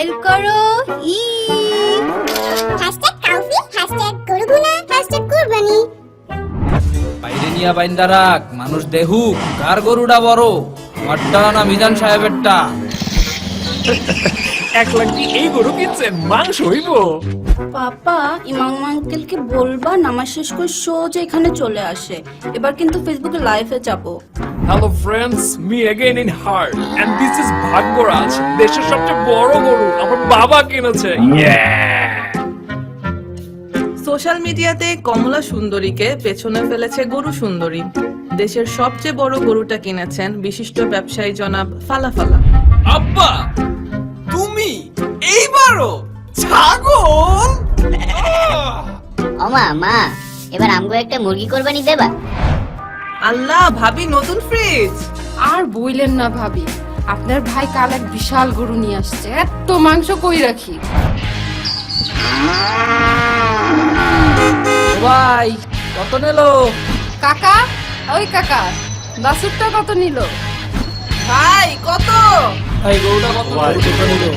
Smile করো। ই। Hashtag কাউফি হ্যাশট্যাগ গরুগুনা হ্যাশট্যাগ কুরবানি বাইরে নিয়া বাইন্দা রাখ মানুষ দেহুক কার গরুটা বড়? আমারটা না মিজান সাহেবেরটা। এক লাখ দিয়ে এই গরু কিনছেন মাংস হইব। পাপা ইমাম আঙ্কেলকে বলবা নামাজ শেষ করে সোজা এখানে চলে আসে। এবার কিন্তু ফেসবুকে লাইভে যাব। Hello friends me again in heart and this is Bhagyaraj দেশের সবচেয়ে বড় গরু। আমার বাবা কিনেছে। সোশ্যাল মিডিয়াতে কমলা সুন্দরীকে পেছনে ফেলেছে গরু সুন্দরী। দেশের সবচেয়ে বড় গরুটা কিনেছেন বিশিষ্ট ব্যবসায়ী জনাব ফালাফালা আব্বা তুমি এইবারও ছাগল? ওমা মা এবার আমগো একটা মুরগি কোরবানি দেবা। আল্লাহ ভাবি নতুন ফ্রিজ আর বইলেন না ভাবি আপনার ভাই কাল এক বিশাল গরু নিয়ে আসছে এত মাংস কই রাখি? ভাই কত নিলো? কাকা ওই কাকা বাসুরটা কত নিল? ভাই কত? এই গরুটা কত নিলো?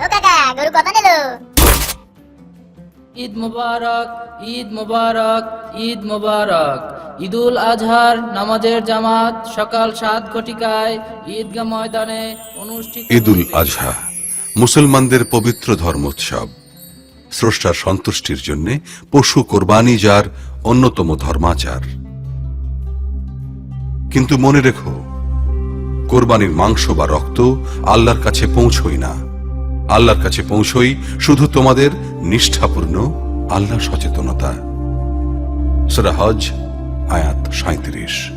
ও কাকা গরু কত নিল? ঈদ মুবারক ঈদ মুবারক ঈদ মুবারক। ঈদুল আজহার নামাজের জামাত সকাল সাত ঘটিকায় ঈদগাহ ময়দানে অনুষ্ঠিত ঈদুল আজহা, মুসলমানদের পবিত্র ধর্মোৎসব। স্রষ্টার সন্তুষ্টির জন্য পশু কোরবানি যার অন্যতম ধর্মাচার। কিন্তু মনে রেখো, কোরবানির মাংস বা রক্ত আল্লাহর কাছে পৌঁছই না। আল্লাহর কাছে পৌঁছই শুধু তোমাদের নিষ্ঠাপূর্ণ আল্লাহ সচেতনতা। সুরা হজ আয়াত সাঁত্রিশ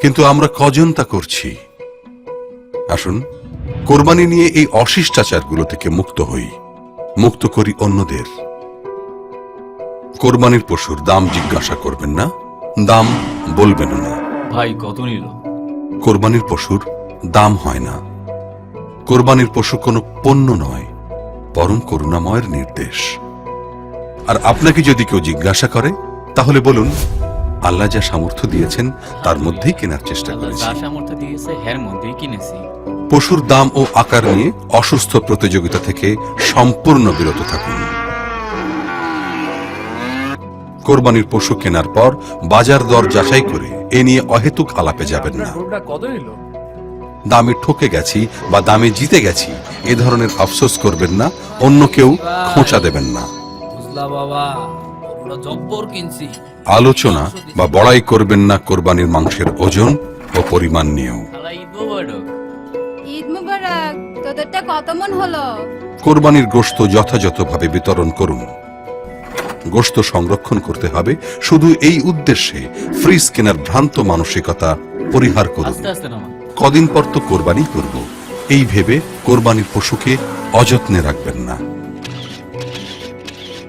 কিন্তু আমরা কজন তা করছি? আসুন কোরবানি নিয়ে এই অশিষ্টাচারগুলো থেকে মুক্ত হই মুক্ত করি অন্যদের। কোরবানির পশুর দাম জিজ্ঞাসা করবেন না দাম বলবেন না। ভাই কত নিল? কোরবানির পশুর দাম হয় না। কোরবানির পশু কোনো পণ্য নয় পরম করুণাময়ের নির্দেশ। আর আপনাকে যদি কেউ জিজ্ঞাসা করে তাহলে বলুন আল্লাহ যা সামর্থ্য দিয়েছেন তার মধ্যেই কেনার চেষ্টা আল্লাহ করেছি। সামর্থ্য দিয়েছে হের মধ্যেই কিনেছি। পশুর দাম ও আকার নিয়ে অসুস্থ প্রতিযোগিতা থেকে সম্পূর্ণ বিরত থাকুন। কোরবানির পশু কেনার পর বাজার দর যাচাই করে এ নিয়ে অহেতুক আলাপে যাবেন না। দামে ঠকে গেছি বা দামে জিতে গেছি এ ধরনের আফসোস করবেন না অন্য কেউ খোঁচা দেবেন না। বুঝলা বাবা গরুটা জব্বর কিনছি। আলোচনা বা বড়াই করবেন না কোরবানির মাংসের ওজন ও পরিমাণ নিয়েও। মন কোরবানির গোশত যথাযথভাবে বিতরণ করুন। গোশত সংরক্ষণ করতে হবে শুধু এই উদ্দেশ্যে ফ্রিজ কেনার ভ্রান্ত মানসিকতা পরিহার করুন। আস্তে আস্তে নামা। কদিন পর তো কোরবানি করব। এই ভেবে কোরবানির পশুকে অযত্নে রাখবেন না।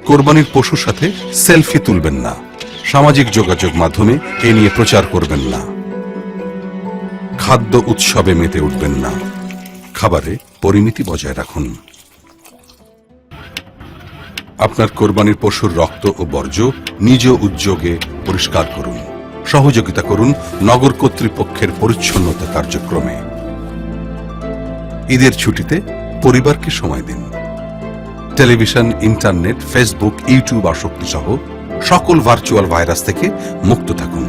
কোরবানির পশুর সাথে সেলফি তুলবেন না। সামাজিক যোগাযোগ মাধ্যমে এ নিয়ে প্রচার করবেন না। খাদ্য উৎসবে মেতে উঠবেন না। খাবারে পরিমিতি বজায় রাখুন। আপনার কোরবানির পশুর রক্ত ও বর্জ্য নিজ উদ্যোগে পরিষ্কার করুন। সহযোগিতা করুন নগর কর্তৃপক্ষের পরিচ্ছন্নতা কার্যক্রমে। ঈদের ছুটিতে পরিবারকে সময় দিন। টেলিভিশন, ইন্টারনেট, ফেসবুক, ইউটিউব আসক্তি সহ সকল ভার্চুয়াল ভাইরাস থেকে মুক্ত থাকুন।